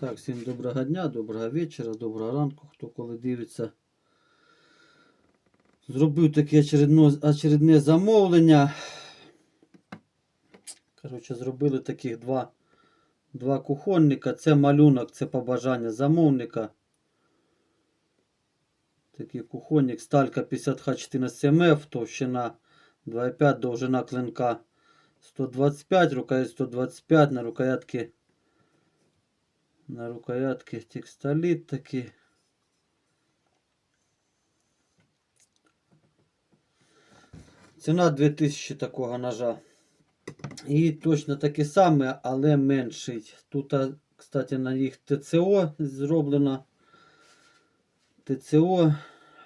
Так, всім доброго дня, доброго вечора, доброго ранку, хто коли дивиться. Зробив таке очередно, очередне замовлення. Коротше, зробили таких два, два кухонника. Це малюнок, це побажання замовника. Такий кухонник, сталька 50Х14 МФ, товщина 2,5, довжина клинка 125, рукоять 125, на рукоятки на рукоятки текстолит такі. Ціна 2000 такого ножа. І точно таке саме, але менший. Тут, кстати, на їх ТЦО зроблено. ТЦО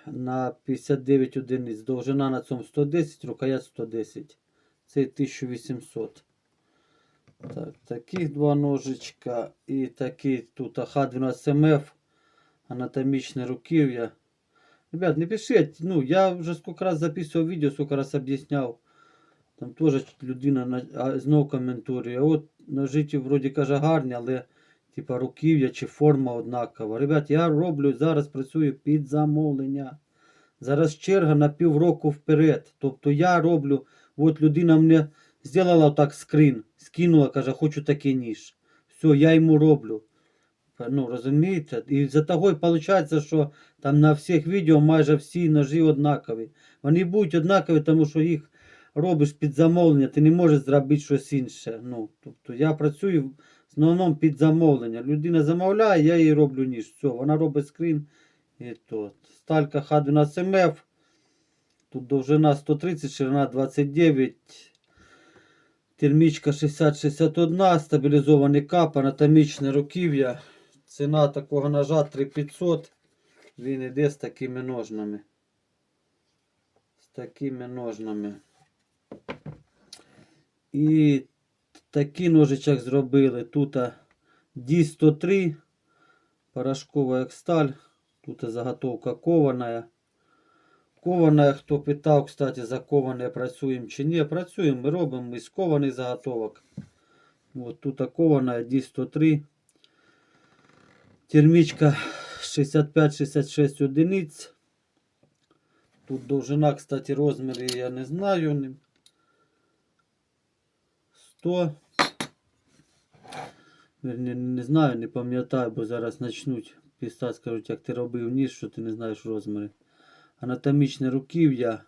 на 59 одиниць. Довжина на цьому 110, рукоять 110. Це 1800. Так, таких два ножичка і такий тут АХ-12МФ, анатомічне руків'я. Ребят, не пишіть, ну я вже скільки раз записував відео, скільки раз об'ясняв. Там теж людина на- а, знов коментує. От ножиті вроді каже гарні, але типа руків'я чи форма однакова. Ребят, я роблю, зараз працюю під замовлення. Зараз черга на півроку вперед. Тобто я роблю, от людина мені зробила так скрін, скинула, каже, хочу такий ніж. Все, я йому роблю. Ну, розумієте? І за того і виходить, що там на всіх відео майже всі ножі однакові. Вони будуть однакові, тому що їх робиш під замовлення, ти не можеш зробити щось інше. Ну, тобто я працюю в основному під замовлення. Людина замовляє, я їй роблю ніж. Все, вона робить скрін. І то. Сталька Х12МФ. Тут довжина 130, ширина 29. Термічка 60-61, стабілізований кап, анатомічне руків'я. Ціна такого ножа 3500. Він іде з такими ножнами. З такими ножнами. І такий ножичок зробили. Тут D103. Порошкова як сталь. Тут заготовка кованая. Кованая, хто питав, кстати, за коване працюємо чи ні. Працюємо, ми робимо ми з кованих заготовок. Вот тут кованая D103. Термічка 65-66 одиниць. Тут довжина, кстати, розміри я не знаю. 100. Верні, не знаю, не пам'ятаю, бо зараз почнуть писати, скажуть, як ти робив ніж, що ти не знаєш розміри. Анатомічне руків'я,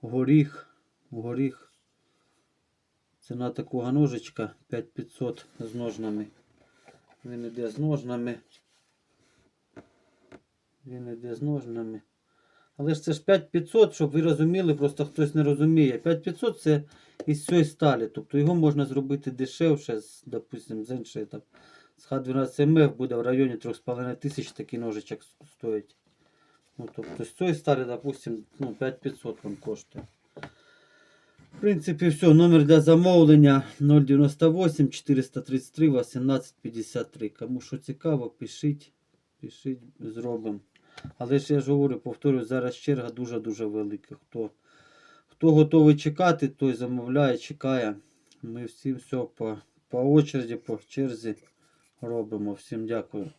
горіх, горіх. Ціна такого ножичка 5500 з ножнами. Він іде з ножнами. Він іде з ножнами. Але ж це ж 5500, щоб ви розуміли, просто хтось не розуміє. 5500 це із цієї сталі. Тобто його можна зробити дешевше, з, допустим, з іншої там. З Х12МФ буде в районі 3500 такий ножичок стоїть. Ну, тобто з цієї сталі, допустим, ну, 5500 він коштує. В принципі, все. Номер для замовлення 098 433 1853. Кому що цікаво, пишіть, пишіть, зробимо. Але ж я ж говорю, повторюю, зараз черга дуже-дуже велика. Хто, хто готовий чекати, той замовляє, чекає. Ми всім все по, по очереді, по черзі робимо. Всім дякую.